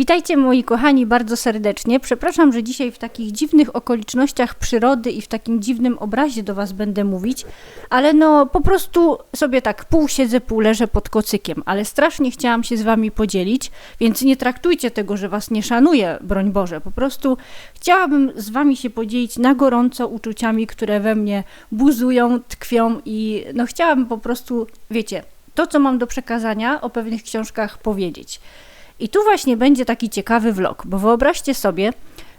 Witajcie moi kochani bardzo serdecznie. Przepraszam, że dzisiaj w takich dziwnych okolicznościach przyrody i w takim dziwnym obrazie do Was będę mówić, ale no po prostu sobie tak pół siedzę, pół leżę pod kocykiem, ale strasznie chciałam się z Wami podzielić, więc nie traktujcie tego, że Was nie szanuję, broń Boże. Po prostu chciałabym z Wami się podzielić na gorąco uczuciami, które we mnie buzują, tkwią i no chciałabym po prostu, wiecie, to co mam do przekazania o pewnych książkach powiedzieć. I tu właśnie będzie taki ciekawy vlog, bo wyobraźcie sobie,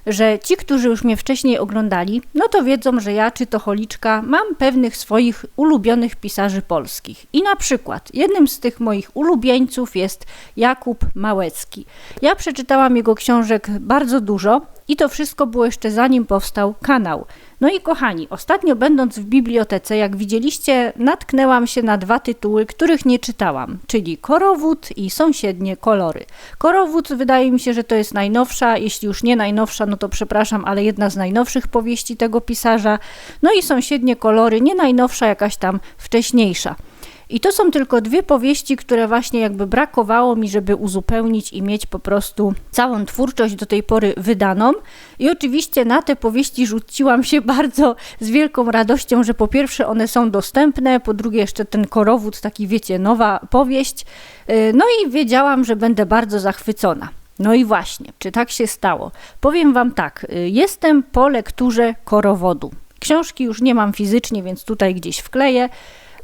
że ci, którzy już mnie wcześniej oglądali, no to wiedzą, że ja, czy to Holiczka, mam pewnych swoich ulubionych pisarzy polskich. I na przykład jednym z tych moich ulubieńców jest Jakub Małecki. Ja przeczytałam jego książek bardzo dużo i to wszystko było jeszcze zanim powstał kanał. No i kochani, ostatnio będąc w bibliotece, jak widzieliście, natknęłam się na dwa tytuły, których nie czytałam, czyli Korowód i Sąsiednie Kolory. Korowód wydaje mi się, że to jest najnowsza, jeśli już nie najnowsza, no to przepraszam, ale jedna z najnowszych powieści tego pisarza. No i Sąsiednie Kolory, nie najnowsza, jakaś tam wcześniejsza. I to są tylko dwie powieści, które właśnie jakby brakowało mi, żeby uzupełnić i mieć po prostu całą twórczość do tej pory wydaną. I oczywiście na te powieści rzuciłam się bardzo z wielką radością, że po pierwsze one są dostępne, po drugie jeszcze ten korowód, taki wiecie, nowa powieść. Yy, No i wiedziałam, że będę bardzo zachwycona. No i właśnie, czy tak się stało? Powiem Wam tak, yy, jestem po lekturze korowodu. Książki już nie mam fizycznie, więc tutaj gdzieś wkleję.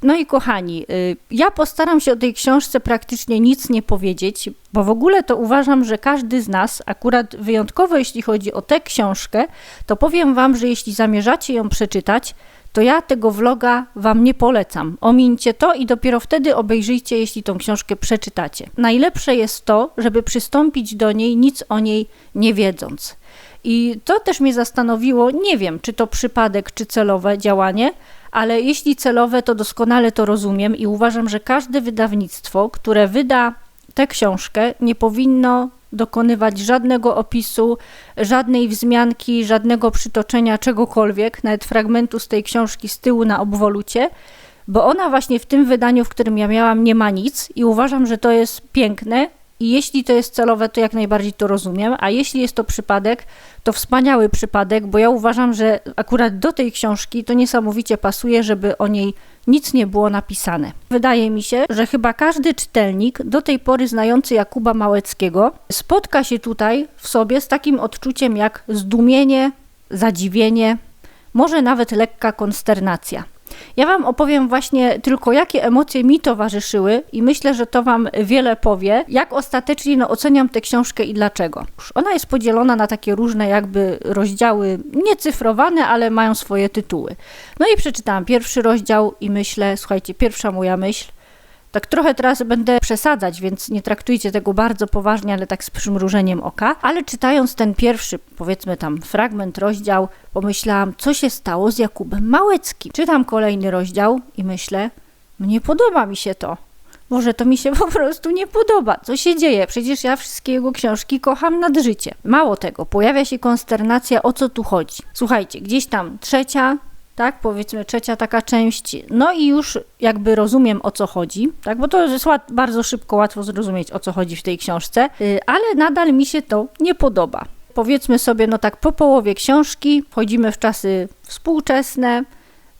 No i kochani, y, ja postaram się o tej książce praktycznie nic nie powiedzieć, bo w ogóle to uważam, że każdy z nas, akurat wyjątkowo jeśli chodzi o tę książkę, to powiem Wam, że jeśli zamierzacie ją przeczytać, to ja tego vloga Wam nie polecam. Omińcie to i dopiero wtedy obejrzyjcie, jeśli tą książkę przeczytacie. Najlepsze jest to, żeby przystąpić do niej nic o niej nie wiedząc. I to też mnie zastanowiło, nie wiem, czy to przypadek, czy celowe działanie, ale jeśli celowe, to doskonale to rozumiem i uważam, że każde wydawnictwo, które wyda tę książkę, nie powinno dokonywać żadnego opisu, żadnej wzmianki, żadnego przytoczenia czegokolwiek, nawet fragmentu z tej książki z tyłu na obwolucie, bo ona właśnie w tym wydaniu, w którym ja miałam, nie ma nic i uważam, że to jest piękne. I jeśli to jest celowe, to jak najbardziej to rozumiem, a jeśli jest to przypadek, to wspaniały przypadek, bo ja uważam, że akurat do tej książki to niesamowicie pasuje, żeby o niej nic nie było napisane. Wydaje mi się, że chyba każdy czytelnik do tej pory znający Jakuba Małeckiego spotka się tutaj w sobie z takim odczuciem jak zdumienie, zadziwienie, może nawet lekka konsternacja. Ja Wam opowiem właśnie tylko, jakie emocje mi towarzyszyły i myślę, że to Wam wiele powie, jak ostatecznie no, oceniam tę książkę i dlaczego. Ona jest podzielona na takie różne jakby rozdziały, niecyfrowane, ale mają swoje tytuły. No i przeczytałam pierwszy rozdział i myślę, słuchajcie, pierwsza moja myśl, tak trochę teraz będę przesadzać, więc nie traktujcie tego bardzo poważnie, ale tak z przymrużeniem oka. Ale czytając ten pierwszy, powiedzmy tam fragment, rozdział, pomyślałam, co się stało z Jakubem Małeckim. Czytam kolejny rozdział i myślę, nie podoba mi się to. Może to mi się po prostu nie podoba. Co się dzieje? Przecież ja wszystkie jego książki kocham nad życie. Mało tego, pojawia się konsternacja, o co tu chodzi. Słuchajcie, gdzieś tam trzecia, tak, powiedzmy trzecia taka część, no i już jakby rozumiem o co chodzi, tak, bo to jest bardzo szybko, łatwo zrozumieć o co chodzi w tej książce, yy, ale nadal mi się to nie podoba. Powiedzmy sobie, no tak po połowie książki wchodzimy w czasy współczesne,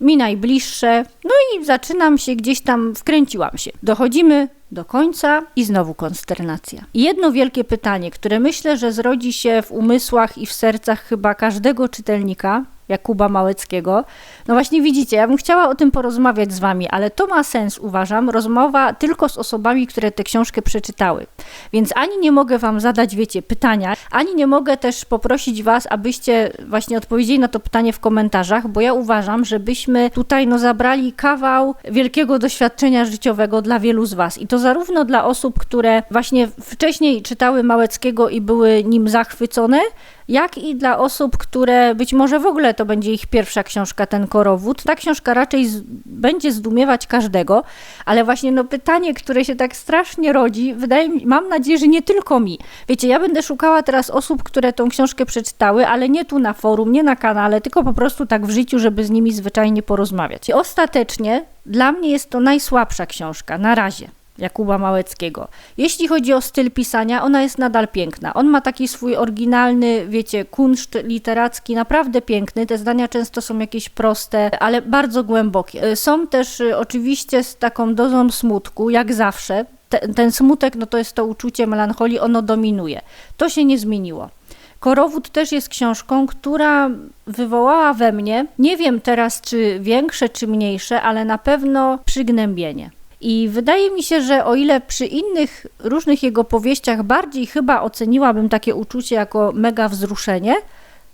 mi najbliższe, no i zaczynam się gdzieś tam, wkręciłam się. Dochodzimy do końca i znowu konsternacja. Jedno wielkie pytanie, które myślę, że zrodzi się w umysłach i w sercach chyba każdego czytelnika, Jakuba Małeckiego. No właśnie widzicie, ja bym chciała o tym porozmawiać z wami, ale to ma sens, uważam, rozmowa tylko z osobami, które tę książkę przeczytały. Więc ani nie mogę wam zadać, wiecie, pytania, ani nie mogę też poprosić was, abyście właśnie odpowiedzieli na to pytanie w komentarzach, bo ja uważam, żebyśmy tutaj no zabrali kawał wielkiego doświadczenia życiowego dla wielu z was. I to zarówno dla osób, które właśnie wcześniej czytały Małeckiego i były nim zachwycone, jak i dla osób, które być może w ogóle to będzie ich pierwsza książka, ten korowód. Ta książka raczej z, będzie zdumiewać każdego, ale właśnie no pytanie, które się tak strasznie rodzi, wydaje mi, mam nadzieję, że nie tylko mi. Wiecie, ja będę szukała teraz osób, które tą książkę przeczytały, ale nie tu na forum, nie na kanale, tylko po prostu tak w życiu, żeby z nimi zwyczajnie porozmawiać. I ostatecznie dla mnie jest to najsłabsza książka, na razie. Jakuba Małeckiego. Jeśli chodzi o styl pisania, ona jest nadal piękna. On ma taki swój oryginalny, wiecie, kunszt literacki, naprawdę piękny. Te zdania często są jakieś proste, ale bardzo głębokie. E, są też e, oczywiście z taką dozą smutku, jak zawsze. Ten, ten smutek, no to jest to uczucie melancholii, ono dominuje. To się nie zmieniło. Korowód też jest książką, która wywołała we mnie, nie wiem teraz czy większe, czy mniejsze, ale na pewno przygnębienie. I wydaje mi się, że o ile przy innych różnych jego powieściach bardziej chyba oceniłabym takie uczucie jako mega wzruszenie,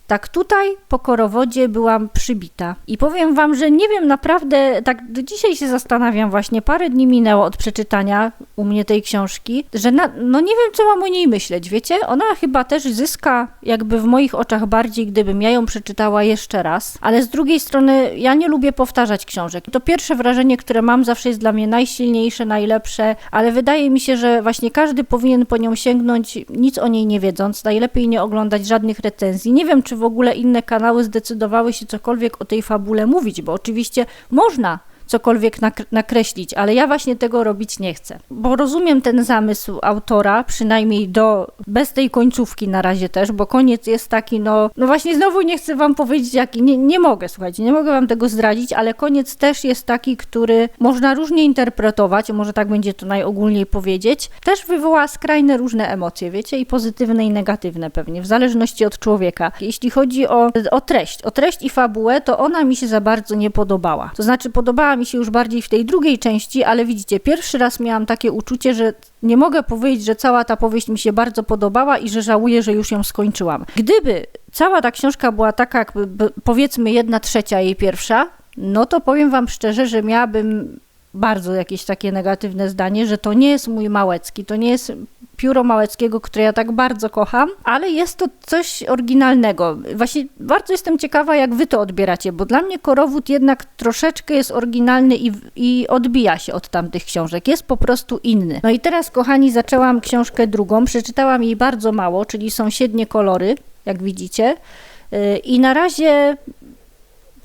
tak tutaj po korowodzie byłam przybita. I powiem wam, że nie wiem naprawdę, tak do dzisiaj się zastanawiam właśnie, parę dni minęło od przeczytania u mnie tej książki, że na, no nie wiem, co mam o niej myśleć, wiecie? Ona chyba też zyska jakby w moich oczach bardziej, gdybym ja ją przeczytała jeszcze raz, ale z drugiej strony ja nie lubię powtarzać książek. To pierwsze wrażenie, które mam zawsze jest dla mnie najsilniejsze, najlepsze, ale wydaje mi się, że właśnie każdy powinien po nią sięgnąć, nic o niej nie wiedząc, najlepiej nie oglądać żadnych recenzji. Nie wiem, czy w ogóle inne kanały zdecydowały się cokolwiek o tej fabule mówić, bo oczywiście można cokolwiek nakreślić, ale ja właśnie tego robić nie chcę. Bo rozumiem ten zamysł autora, przynajmniej do, bez tej końcówki na razie też, bo koniec jest taki, no, no właśnie znowu nie chcę wam powiedzieć jaki, nie, nie mogę, słuchajcie, nie mogę wam tego zdradzić, ale koniec też jest taki, który można różnie interpretować, może tak będzie to najogólniej powiedzieć, też wywoła skrajne różne emocje, wiecie, i pozytywne i negatywne pewnie, w zależności od człowieka. Jeśli chodzi o, o treść, o treść i fabułę, to ona mi się za bardzo nie podobała. To znaczy podobała mi się już bardziej w tej drugiej części, ale widzicie, pierwszy raz miałam takie uczucie, że nie mogę powiedzieć, że cała ta powieść mi się bardzo podobała i że żałuję, że już ją skończyłam. Gdyby cała ta książka była taka, jakby powiedzmy jedna trzecia jej pierwsza, no to powiem wam szczerze, że miałabym bardzo jakieś takie negatywne zdanie, że to nie jest mój Małecki, to nie jest pióro Małeckiego, które ja tak bardzo kocham, ale jest to coś oryginalnego. Właśnie bardzo jestem ciekawa, jak wy to odbieracie, bo dla mnie Korowód jednak troszeczkę jest oryginalny i, i odbija się od tamtych książek. Jest po prostu inny. No i teraz, kochani, zaczęłam książkę drugą, przeczytałam jej bardzo mało, czyli Sąsiednie kolory, jak widzicie. Y, I na razie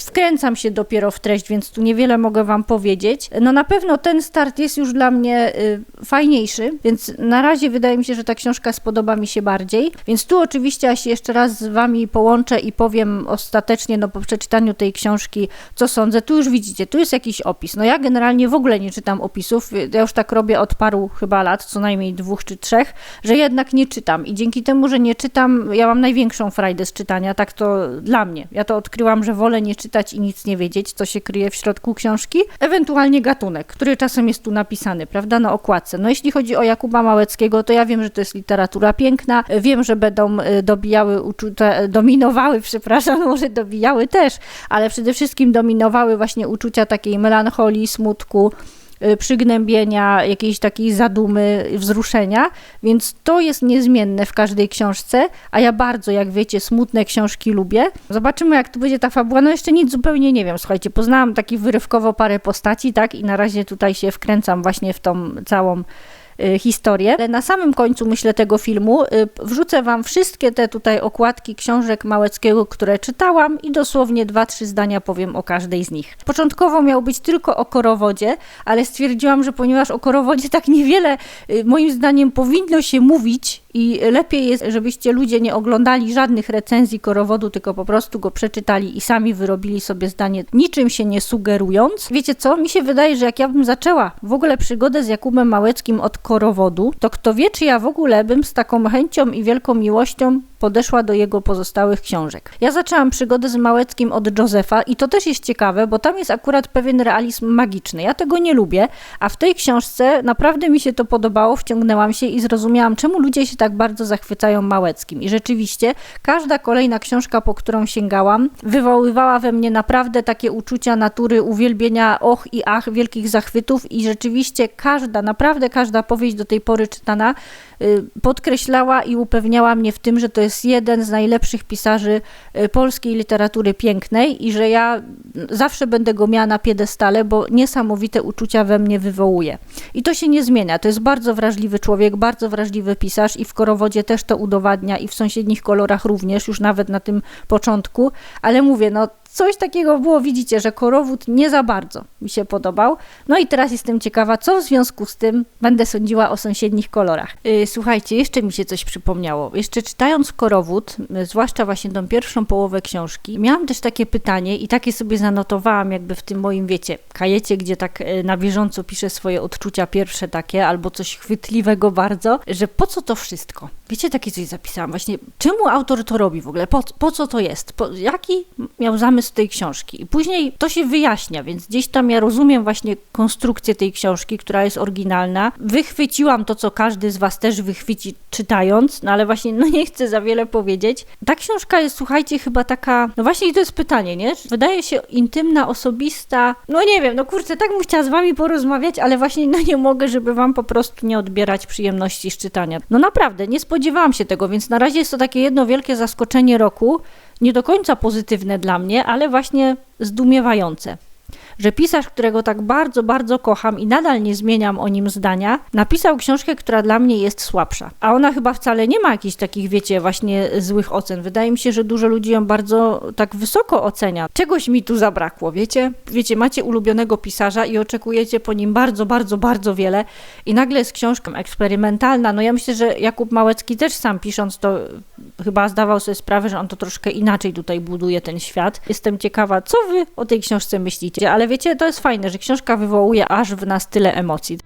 wkręcam się dopiero w treść, więc tu niewiele mogę Wam powiedzieć. No na pewno ten start jest już dla mnie y, fajniejszy, więc na razie wydaje mi się, że ta książka spodoba mi się bardziej. Więc tu oczywiście ja się jeszcze raz z Wami połączę i powiem ostatecznie, no po przeczytaniu tej książki, co sądzę. Tu już widzicie, tu jest jakiś opis. No ja generalnie w ogóle nie czytam opisów. Ja już tak robię od paru chyba lat, co najmniej dwóch czy trzech, że jednak nie czytam. I dzięki temu, że nie czytam, ja mam największą frajdę z czytania, tak to dla mnie. Ja to odkryłam, że wolę nie czytać czytać i nic nie wiedzieć, co się kryje w środku książki, ewentualnie gatunek, który czasem jest tu napisany, prawda, na okładce. No jeśli chodzi o Jakuba Małeckiego, to ja wiem, że to jest literatura piękna, wiem, że będą y, dobijały uczucia, dominowały, przepraszam, może dobijały też, ale przede wszystkim dominowały właśnie uczucia takiej melancholii, smutku, przygnębienia, jakiejś takiej zadumy, wzruszenia, więc to jest niezmienne w każdej książce, a ja bardzo, jak wiecie, smutne książki lubię. Zobaczymy, jak tu będzie ta fabuła. No jeszcze nic zupełnie nie wiem, słuchajcie, poznałam taki wyrywkowo parę postaci, tak, i na razie tutaj się wkręcam właśnie w tą całą Y, historię. Ale na samym końcu, myślę, tego filmu y, wrzucę Wam wszystkie te tutaj okładki książek Małeckiego, które czytałam i dosłownie dwa, trzy zdania powiem o każdej z nich. Początkowo miał być tylko o korowodzie, ale stwierdziłam, że ponieważ o korowodzie tak niewiele y, moim zdaniem powinno się mówić i lepiej jest, żebyście ludzie nie oglądali żadnych recenzji korowodu, tylko po prostu go przeczytali i sami wyrobili sobie zdanie, niczym się nie sugerując. Wiecie co? Mi się wydaje, że jak ja bym zaczęła w ogóle przygodę z Jakubem Małeckim od korowodu, to kto wie, czy ja w ogóle bym z taką chęcią i wielką miłością podeszła do jego pozostałych książek. Ja zaczęłam przygodę z Małeckim od Józefa i to też jest ciekawe, bo tam jest akurat pewien realizm magiczny. Ja tego nie lubię, a w tej książce naprawdę mi się to podobało, wciągnęłam się i zrozumiałam, czemu ludzie się tak bardzo zachwycają Małeckim. I rzeczywiście każda kolejna książka, po którą sięgałam, wywoływała we mnie naprawdę takie uczucia natury, uwielbienia, och i ach, wielkich zachwytów i rzeczywiście każda, naprawdę każda powieść do tej pory czytana podkreślała i upewniała mnie w tym, że to jest jeden z najlepszych pisarzy y, polskiej literatury pięknej i że ja zawsze będę go miała na piedestale, bo niesamowite uczucia we mnie wywołuje. I to się nie zmienia. To jest bardzo wrażliwy człowiek, bardzo wrażliwy pisarz i w Korowodzie też to udowadnia i w sąsiednich kolorach również, już nawet na tym początku, ale mówię, no coś takiego było, widzicie, że korowód nie za bardzo mi się podobał. No i teraz jestem ciekawa, co w związku z tym będę sądziła o sąsiednich kolorach. Yy, słuchajcie, jeszcze mi się coś przypomniało. Jeszcze czytając korowód, yy, zwłaszcza właśnie tą pierwszą połowę książki, miałam też takie pytanie i takie sobie zanotowałam jakby w tym moim, wiecie, kajecie, gdzie tak yy, na bieżąco piszę swoje odczucia pierwsze takie, albo coś chwytliwego bardzo, że po co to wszystko? Wiecie, takie coś zapisałam właśnie, czemu autor to robi w ogóle? Po, po co to jest? Po, jaki miał zamysł tej książki? I później to się wyjaśnia, więc gdzieś tam ja rozumiem właśnie konstrukcję tej książki, która jest oryginalna. Wychwyciłam to, co każdy z Was też wychwyci czytając, no ale właśnie no nie chcę za wiele powiedzieć. Ta książka jest, słuchajcie, chyba taka, no właśnie i to jest pytanie, nie? Wydaje się intymna, osobista, no nie wiem, no kurczę, tak bym chciała z Wami porozmawiać, ale właśnie no nie mogę, żeby Wam po prostu nie odbierać przyjemności z czytania. No naprawdę, nie spodziewałam się tego, więc na razie jest to takie jedno wielkie zaskoczenie roku, nie do końca pozytywne dla mnie, ale właśnie zdumiewające że pisarz, którego tak bardzo, bardzo kocham i nadal nie zmieniam o nim zdania, napisał książkę, która dla mnie jest słabsza. A ona chyba wcale nie ma jakichś takich, wiecie, właśnie złych ocen. Wydaje mi się, że dużo ludzi ją bardzo tak wysoko ocenia. Czegoś mi tu zabrakło, wiecie? Wiecie, macie ulubionego pisarza i oczekujecie po nim bardzo, bardzo, bardzo wiele i nagle jest książka eksperymentalna. No ja myślę, że Jakub Małecki też sam pisząc to chyba zdawał sobie sprawę, że on to troszkę inaczej tutaj buduje ten świat. Jestem ciekawa, co wy o tej książce myślicie, ale wiecie, to jest fajne, że książka wywołuje aż w nas tyle emocji.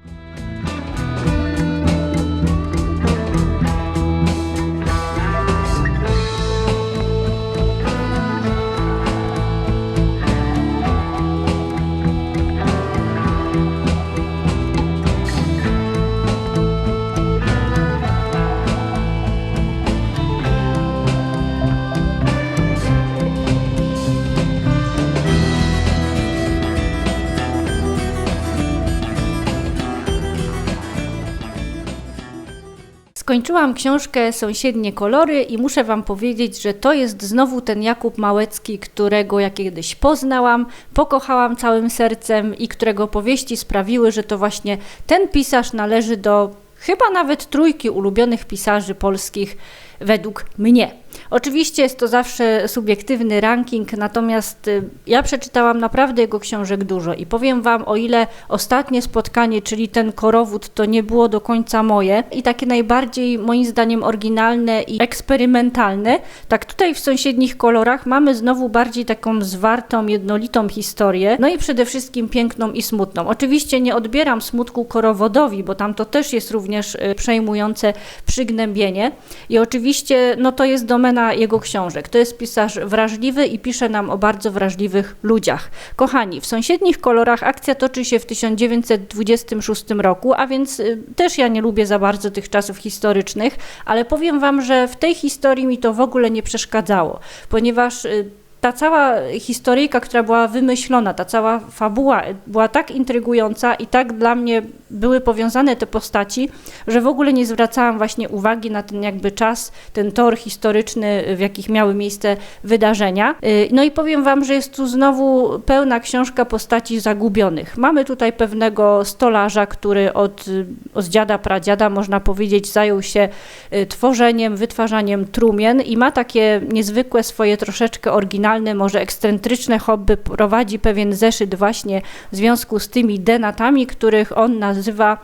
Skończyłam książkę Sąsiednie kolory i muszę Wam powiedzieć, że to jest znowu ten Jakub Małecki, którego ja kiedyś poznałam, pokochałam całym sercem i którego powieści sprawiły, że to właśnie ten pisarz należy do chyba nawet trójki ulubionych pisarzy polskich według mnie. Oczywiście jest to zawsze subiektywny ranking, natomiast y, ja przeczytałam naprawdę jego książek dużo i powiem Wam, o ile ostatnie spotkanie, czyli ten korowód, to nie było do końca moje i takie najbardziej moim zdaniem oryginalne i eksperymentalne, tak tutaj w sąsiednich kolorach mamy znowu bardziej taką zwartą, jednolitą historię, no i przede wszystkim piękną i smutną. Oczywiście nie odbieram smutku korowodowi, bo tam to też jest również y, przejmujące przygnębienie i oczywiście no to jest domena jego książek. To jest pisarz wrażliwy i pisze nam o bardzo wrażliwych ludziach. Kochani, w sąsiednich kolorach akcja toczy się w 1926 roku, a więc y, też ja nie lubię za bardzo tych czasów historycznych, ale powiem Wam, że w tej historii mi to w ogóle nie przeszkadzało, ponieważ y, ta cała historyjka, która była wymyślona, ta cała fabuła była tak intrygująca i tak dla mnie były powiązane te postaci, że w ogóle nie zwracałam właśnie uwagi na ten jakby czas, ten tor historyczny, w jakich miały miejsce wydarzenia. Y, no i powiem Wam, że jest tu znowu pełna książka postaci zagubionych. Mamy tutaj pewnego stolarza, który od, od dziada, pradziada, można powiedzieć, zajął się y, tworzeniem, wytwarzaniem trumien i ma takie niezwykłe swoje troszeczkę oryginalne, może ekscentryczne hobby, prowadzi pewien zeszyt właśnie w związku z tymi denatami, których on nazywa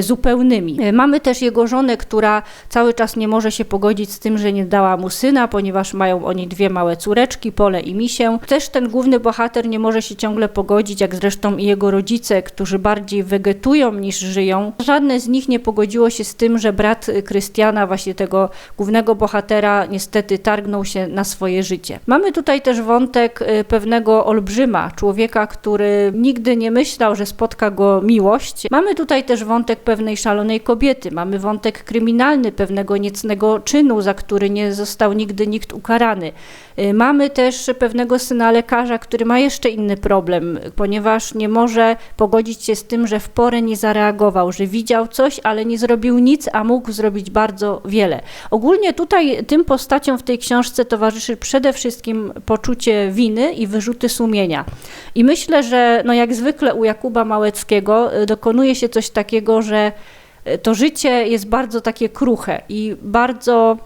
zupełnymi. E, mamy też jego żonę, która cały czas nie może się pogodzić z tym, że nie dała mu syna, ponieważ mają oni dwie małe córeczki, Pole i Misię. Też ten główny bohater nie może się ciągle pogodzić, jak zresztą i jego rodzice, którzy bardziej wegetują niż żyją. Żadne z nich nie pogodziło się z tym, że brat Krystiana, właśnie tego głównego bohatera, niestety targnął się na swoje życie. Mamy tutaj też wątek e, pewnego olbrzyma, człowieka, który nigdy nie myślał, że spotka go miłość. Mamy tutaj też wątek pewnej szalonej kobiety, mamy wątek kryminalny pewnego niecnego czynu, za który nie został nigdy nikt ukarany. Y, mamy też pewnego syna lekarza, który ma jeszcze inny problem, ponieważ nie może pogodzić się z tym, że w porę nie zareagował, że widział coś, ale nie zrobił nic, a mógł zrobić bardzo wiele. Ogólnie tutaj tym postaciom w tej książce towarzyszy przede wszystkim poczucie winy i wyrzuty sumienia. I myślę, że no jak zwykle u Jakuba Małeckiego y, dokonuje się coś takiego, że y, to życie jest bardzo takie kruche i bardzo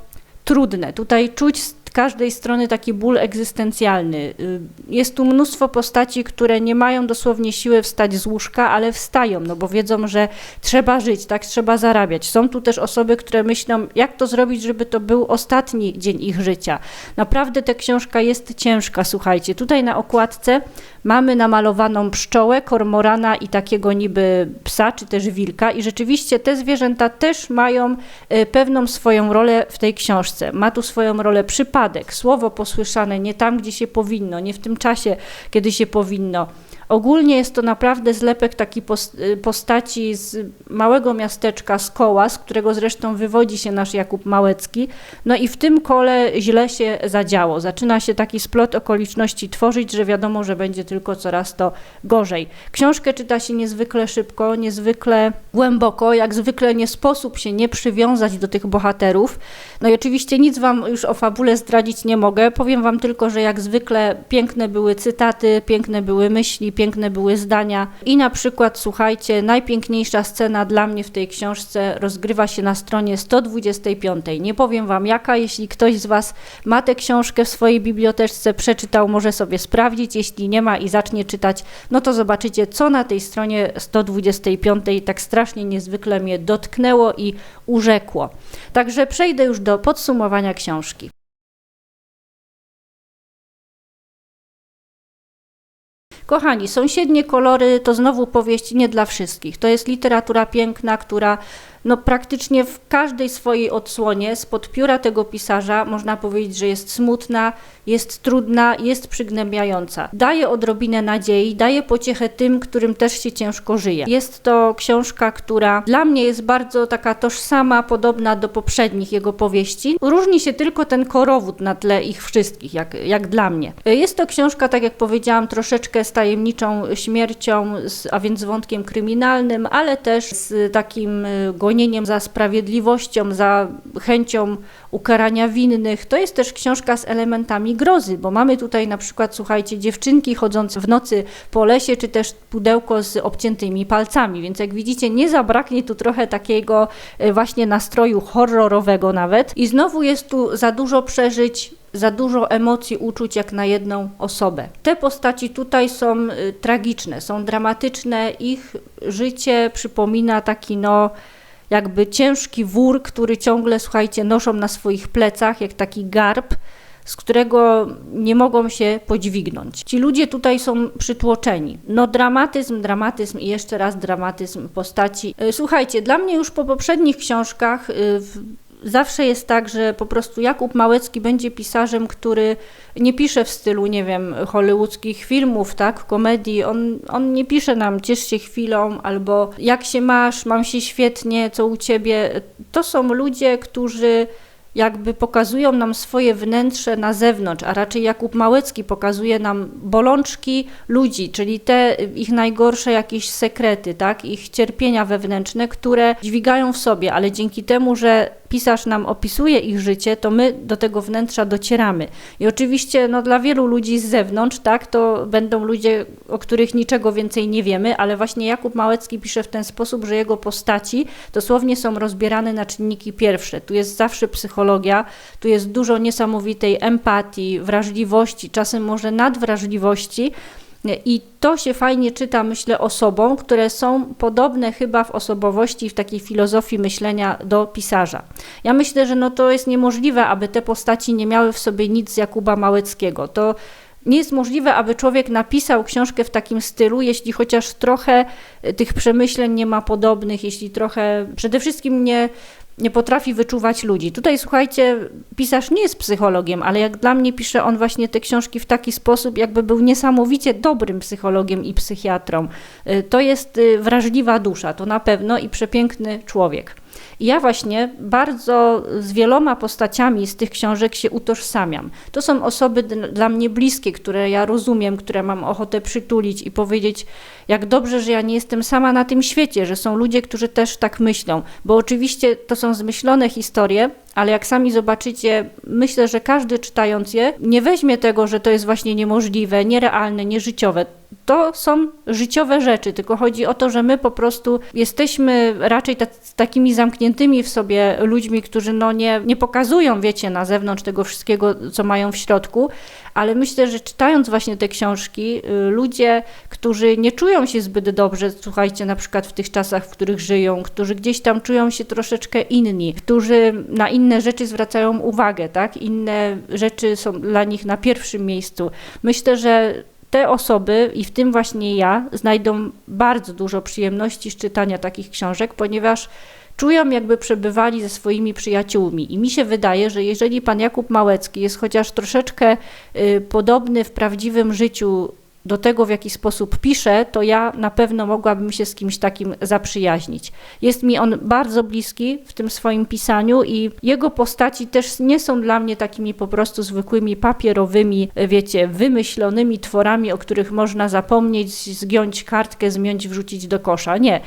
trudne. Tutaj czuć każdej strony taki ból egzystencjalny. Y, Jest tu mnóstwo postaci, które nie mają dosłownie siły wstać z łóżka, ale wstają, no bo wiedzą, że trzeba żyć, tak, trzeba zarabiać. Są tu też osoby, które myślą, jak to zrobić, żeby to był ostatni dzień ich życia. Naprawdę ta książka jest ciężka, słuchajcie. Tutaj na okładce mamy namalowaną pszczołę, kormorana i takiego niby psa, czy też wilka i rzeczywiście te zwierzęta też mają e, pewną swoją rolę w tej książce. Ma tu swoją rolę przypadek, słowo posłyszane nie tam, gdzie się powinno, nie w tym czasie, kiedy się powinno. Ogólnie jest to naprawdę zlepek takiej y, postaci z małego miasteczka, z koła, z którego zresztą wywodzi się nasz Jakub Małecki. No i w tym kole źle się zadziało. Zaczyna się taki splot okoliczności tworzyć, że wiadomo, że będzie tylko coraz to gorzej. Książkę czyta się niezwykle szybko, niezwykle głęboko, jak zwykle nie sposób się nie przywiązać do tych bohaterów. No i oczywiście nic Wam już o fabule zdradzić nie mogę. Powiem Wam tylko, że jak zwykle piękne były cytaty, piękne były myśli, piękne były zdania. I na przykład, słuchajcie, najpiękniejsza scena dla mnie w tej książce rozgrywa się na stronie 125. Nie powiem Wam jaka, jeśli ktoś z Was ma tę książkę w swojej biblioteczce, przeczytał, może sobie sprawdzić. Jeśli nie ma i zacznie czytać, no to zobaczycie, co na tej stronie 125 tak strasznie niezwykle mnie dotknęło i urzekło. Także przejdę już do podsumowania książki. Kochani, sąsiednie kolory to znowu powieść nie dla wszystkich. To jest literatura piękna, która no, praktycznie w każdej swojej odsłonie spod pióra tego pisarza można powiedzieć, że jest smutna, jest trudna, jest przygnębiająca. Daje odrobinę nadziei, daje pociechę tym, którym też się ciężko żyje. Jest to książka, która dla mnie jest bardzo taka tożsama, podobna do poprzednich jego powieści. Różni się tylko ten korowód na tle ich wszystkich, jak, jak dla mnie. Jest to książka, tak jak powiedziałam, troszeczkę z tajemniczą śmiercią, a więc z wątkiem kryminalnym, ale też z takim y, za sprawiedliwością, za chęcią ukarania winnych. To jest też książka z elementami grozy, bo mamy tutaj na przykład, słuchajcie, dziewczynki chodzące w nocy po lesie, czy też pudełko z obciętymi palcami, więc jak widzicie, nie zabraknie tu trochę takiego y, właśnie nastroju horrorowego nawet. I znowu jest tu za dużo przeżyć, za dużo emocji, uczuć jak na jedną osobę. Te postaci tutaj są y, tragiczne, są dramatyczne, ich życie przypomina taki no jakby ciężki wór, który ciągle, słuchajcie, noszą na swoich plecach, jak taki garb, z którego nie mogą się podźwignąć. Ci ludzie tutaj są przytłoczeni. No dramatyzm, dramatyzm i jeszcze raz dramatyzm postaci. Y, Słuchajcie, dla mnie już po poprzednich książkach y, zawsze jest tak, że po prostu Jakub Małecki będzie pisarzem, który nie pisze w stylu, nie wiem, hollywoodzkich filmów, tak, komedii. On, on nie pisze nam ciesz się chwilą albo jak się masz, mam się świetnie, co u ciebie. To są ludzie, którzy jakby pokazują nam swoje wnętrze na zewnątrz, a raczej Jakub Małecki pokazuje nam bolączki ludzi, czyli te ich najgorsze jakieś sekrety, tak, ich cierpienia wewnętrzne, które dźwigają w sobie, ale dzięki temu, że pisarz nam opisuje ich życie, to my do tego wnętrza docieramy. I oczywiście no, dla wielu ludzi z zewnątrz, tak, to będą ludzie, o których niczego więcej nie wiemy, ale właśnie Jakub Małecki pisze w ten sposób, że jego postaci dosłownie są rozbierane na czynniki pierwsze. Tu jest zawsze psychologia, tu jest dużo niesamowitej empatii, wrażliwości, czasem może nadwrażliwości. I to się fajnie czyta, myślę, osobom, które są podobne chyba w osobowości w takiej filozofii myślenia do pisarza. Ja myślę, że no to jest niemożliwe, aby te postaci nie miały w sobie nic z Jakuba Małeckiego. To nie jest możliwe, aby człowiek napisał książkę w takim stylu, jeśli chociaż trochę tych przemyśleń nie ma podobnych, jeśli trochę przede wszystkim nie, nie potrafi wyczuwać ludzi. Tutaj słuchajcie, pisarz nie jest psychologiem, ale jak dla mnie pisze on właśnie te książki w taki sposób, jakby był niesamowicie dobrym psychologiem i psychiatrą. Y, To jest y, wrażliwa dusza, to na pewno i przepiękny człowiek. I ja właśnie bardzo z wieloma postaciami z tych książek się utożsamiam. To są osoby dla mnie bliskie, które ja rozumiem, które mam ochotę przytulić i powiedzieć, jak dobrze, że ja nie jestem sama na tym świecie, że są ludzie, którzy też tak myślą. Bo oczywiście to są zmyślone historie, ale jak sami zobaczycie, myślę, że każdy czytając je nie weźmie tego, że to jest właśnie niemożliwe, nierealne, nieżyciowe. To są życiowe rzeczy, tylko chodzi o to, że my po prostu jesteśmy raczej takimi zamkniętymi w sobie ludźmi, którzy no nie, nie pokazują, wiecie, na zewnątrz tego wszystkiego, co mają w środku, ale myślę, że czytając właśnie te książki, y, ludzie, którzy nie czują się zbyt dobrze, słuchajcie, na przykład w tych czasach, w których żyją, którzy gdzieś tam czują się troszeczkę inni, którzy na inne rzeczy zwracają uwagę, tak? Inne rzeczy są dla nich na pierwszym miejscu. Myślę, że te osoby, i w tym właśnie ja, znajdą bardzo dużo przyjemności z czytania takich książek, ponieważ czują, jakby przebywali ze swoimi przyjaciółmi. I mi się wydaje, że jeżeli pan Jakub Małecki jest chociaż troszeczkę y, podobny w prawdziwym życiu do tego, w jaki sposób pisze, to ja na pewno mogłabym się z kimś takim zaprzyjaźnić. Jest mi on bardzo bliski w tym swoim pisaniu i jego postaci też nie są dla mnie takimi po prostu zwykłymi papierowymi, wiecie, wymyślonymi tworami, o których można zapomnieć, zgiąć kartkę, zmiąć, wrzucić do kosza. Nie.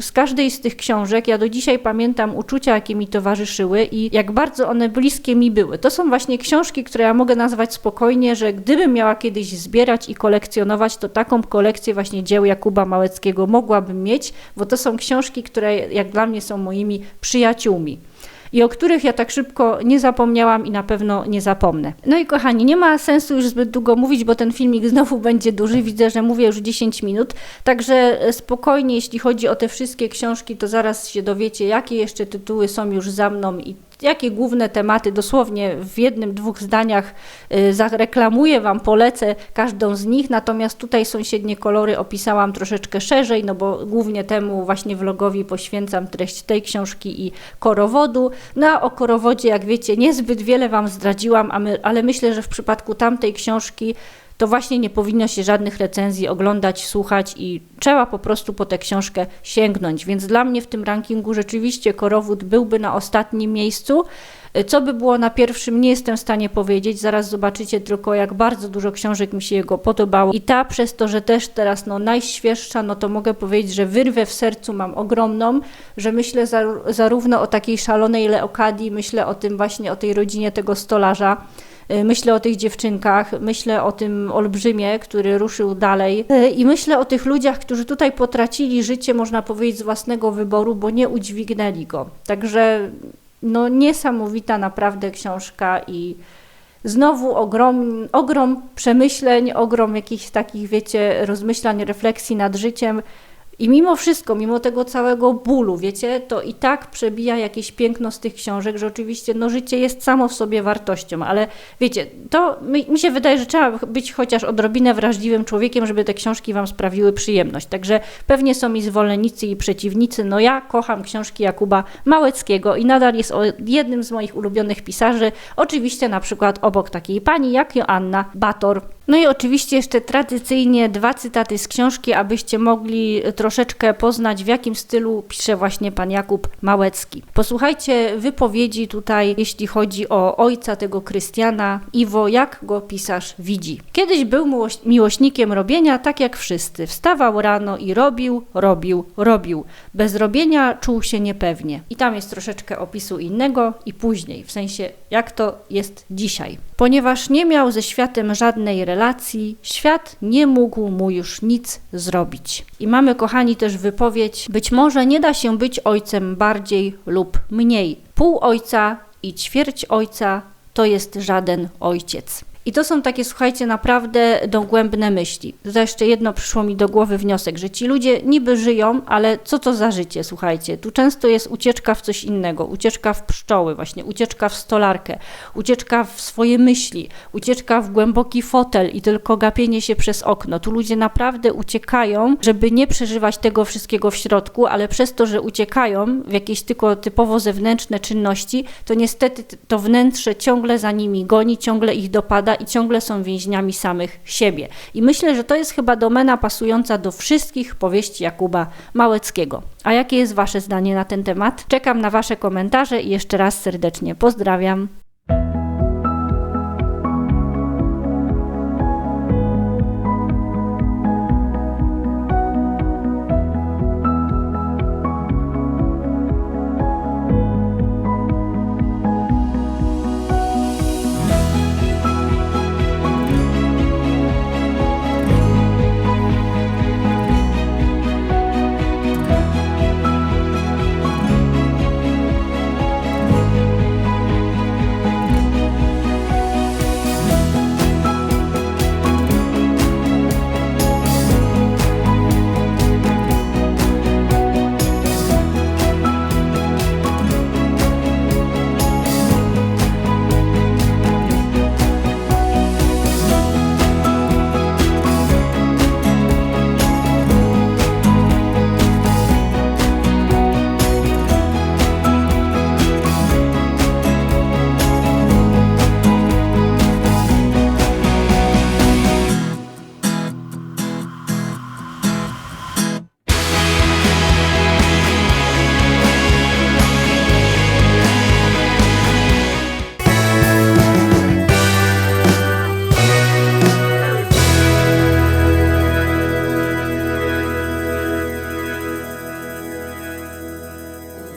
Z każdej z tych książek ja do dzisiaj pamiętam uczucia, jakie mi towarzyszyły i jak bardzo one bliskie mi były. To są właśnie książki, które ja mogę nazwać spokojnie, że gdybym miała kiedyś zbierać i kolekcjonować kolekcjonować, to taką kolekcję właśnie dzieł Jakuba Małeckiego mogłabym mieć, bo to są książki, które jak dla mnie są moimi przyjaciółmi i o których ja tak szybko nie zapomniałam i na pewno nie zapomnę. No i kochani, nie ma sensu już zbyt długo mówić, bo ten filmik znowu będzie duży. Widzę, że mówię już 10 minut, także spokojnie, jeśli chodzi o te wszystkie książki, to zaraz się dowiecie, jakie jeszcze tytuły są już za mną i jakie główne tematy, dosłownie w jednym, dwóch zdaniach y, zareklamuję Wam, polecę każdą z nich, natomiast tutaj sąsiednie kolory opisałam troszeczkę szerzej, no bo głównie temu właśnie vlogowi poświęcam treść tej książki i korowodu. No a o korowodzie, jak wiecie, niezbyt wiele Wam zdradziłam, ale myślę, że w przypadku tamtej książki to właśnie nie powinno się żadnych recenzji oglądać, słuchać i trzeba po prostu po tę książkę sięgnąć. Więc dla mnie w tym rankingu rzeczywiście Korowód byłby na ostatnim miejscu. Co by było na pierwszym, nie jestem w stanie powiedzieć. Zaraz zobaczycie tylko, jak bardzo dużo książek mi się jego podobało. I ta, przez to, że też teraz no, najświeższa, no to mogę powiedzieć, że wyrwę w sercu mam ogromną, że myślę zarówno o takiej szalonej Leokadii, myślę o tym właśnie, o tej rodzinie tego stolarza, myślę o tych dziewczynkach, myślę o tym olbrzymie, który ruszył dalej y, i myślę o tych ludziach, którzy tutaj potracili życie, można powiedzieć, z własnego wyboru, bo nie udźwignęli go. Także no niesamowita naprawdę książka i znowu ogrom, ogrom przemyśleń, ogrom jakichś takich, wiecie, rozmyślań, refleksji nad życiem. I mimo wszystko, mimo tego całego bólu, wiecie, to i tak przebija jakieś piękno z tych książek, że oczywiście no, życie jest samo w sobie wartością, ale wiecie, to mi, mi się wydaje, że trzeba być chociaż odrobinę wrażliwym człowiekiem, żeby te książki Wam sprawiły przyjemność. Także pewnie są i zwolennicy i przeciwnicy. No ja kocham książki Jakuba Małeckiego i nadal jest jednym z moich ulubionych pisarzy. Oczywiście na przykład obok takiej pani jak Joanna Bator. No i oczywiście jeszcze tradycyjnie dwa cytaty z książki, abyście mogli troszeczkę poznać, w jakim stylu pisze właśnie pan Jakub Małecki. Posłuchajcie wypowiedzi tutaj, jeśli chodzi o ojca tego Krystiana, Iwo, jak go pisarz widzi. Kiedyś był miłośnikiem robienia tak jak wszyscy. Wstawał rano i robił, robił, robił. Bez robienia czuł się niepewnie. I tam jest troszeczkę opisu innego i później, w sensie jak to jest dzisiaj. Ponieważ nie miał ze światem żadnej relacji, świat nie mógł mu już nic zrobić. I mamy, kochani, też wypowiedź: być może nie da się być ojcem bardziej lub mniej. Pół ojca i ćwierć ojca to jest żaden ojciec. I to są takie, słuchajcie, naprawdę dogłębne myśli. To jeszcze jedno przyszło mi do głowy wniosek, że ci ludzie niby żyją, ale co to za życie, słuchajcie? Tu często jest ucieczka w coś innego, ucieczka w pszczoły, właśnie ucieczka w stolarkę, ucieczka w swoje myśli, ucieczka w głęboki fotel i tylko gapienie się przez okno. Tu ludzie naprawdę uciekają, żeby nie przeżywać tego wszystkiego w środku, ale przez to, że uciekają w jakieś tylko typowo zewnętrzne czynności, to niestety to wnętrze ciągle za nimi goni, ciągle ich dopada i ciągle są więźniami samych siebie. I myślę, że to jest chyba domena pasująca do wszystkich powieści Jakuba Małeckiego. A jakie jest Wasze zdanie na ten temat? Czekam na Wasze komentarze i jeszcze raz serdecznie pozdrawiam.